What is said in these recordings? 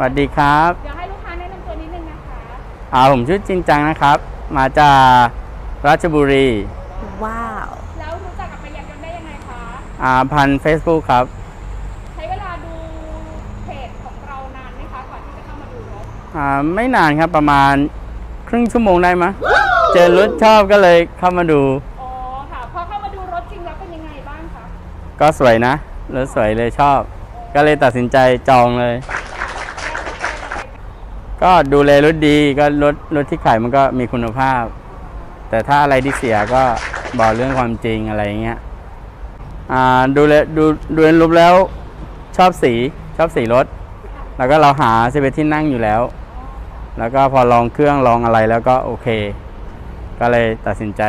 สวัสดีครับ เดี๋ยวให้ลูกค้าแนะนำตัวนิดนึงนะคะอ่าผมชื่อจริงจังนะครับ มาจากราชบุรี ว้าว แล้วรู้จักกับประหยัดยนต์ได้ยังไงคะอ่าพัน Facebook ครับ ใช้เวลาดูเพจของเรานานไหมคะก่อนที่จะเข้ามาดูรถอ่าไม่นานครับประมาณครึ่งชั่วโมงได้มะเจอรถชอบก็เลยเข้ามาดู อ๋อค่ะพอเข้ามาดูรถจริงแล้วเป็นยังไงบ้างคะก็สวยนะรถสวยเลยชอบ ก็เลยตัดสินใจจองเลย ก็ดูแลรถดีก็รถรถที่ขายมันก็มีคุณภาพ แต่ถ้าอะไรที่เสียก็บอกเรื่องความจริงอะไรอย่างเงี้ยอ่าดูแลดูดูรูปแล้วชอบสีชอบสีรถ แล้วก็เราหาเซเว่นที่นั่งอยู่แล้ว แล้วก็พอลองเครื่องลองอะไรแล้วก็โอเค ก็เลยตัดสินใจ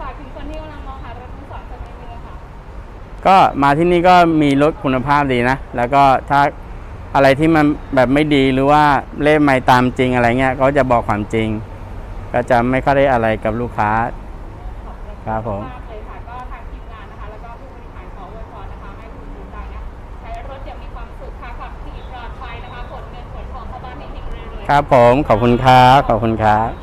ฝากถึงคนที่กำลังมองหารถมือสองสักนิดนึงอะค่ะ ก็มาที่นี่ก็มีรถคุณภาพดีนะ แล้วก็ถ้า อะไรที่มันแบบไม่ดีหรือว่าเล่ไม่ตามจริงอะไรเงี้ยเขาจะบอกความจริง ก็จะไม่ค่อยได้อะไรกับลูกค้าครับผมากเลยค่ะก็ทางทีมงานนะคะ แล้วก็ผู้บริหารขออวยพรนะคะให้คุณดูใจนะใช้รถอย่างมีความสุขค่ะขับขี่ปลอดภัยนะคะผลเงินผลทองเข้าบ้านให้เฮงๆรวยๆ ครับผมขอบคุณครับขอบคุณครับ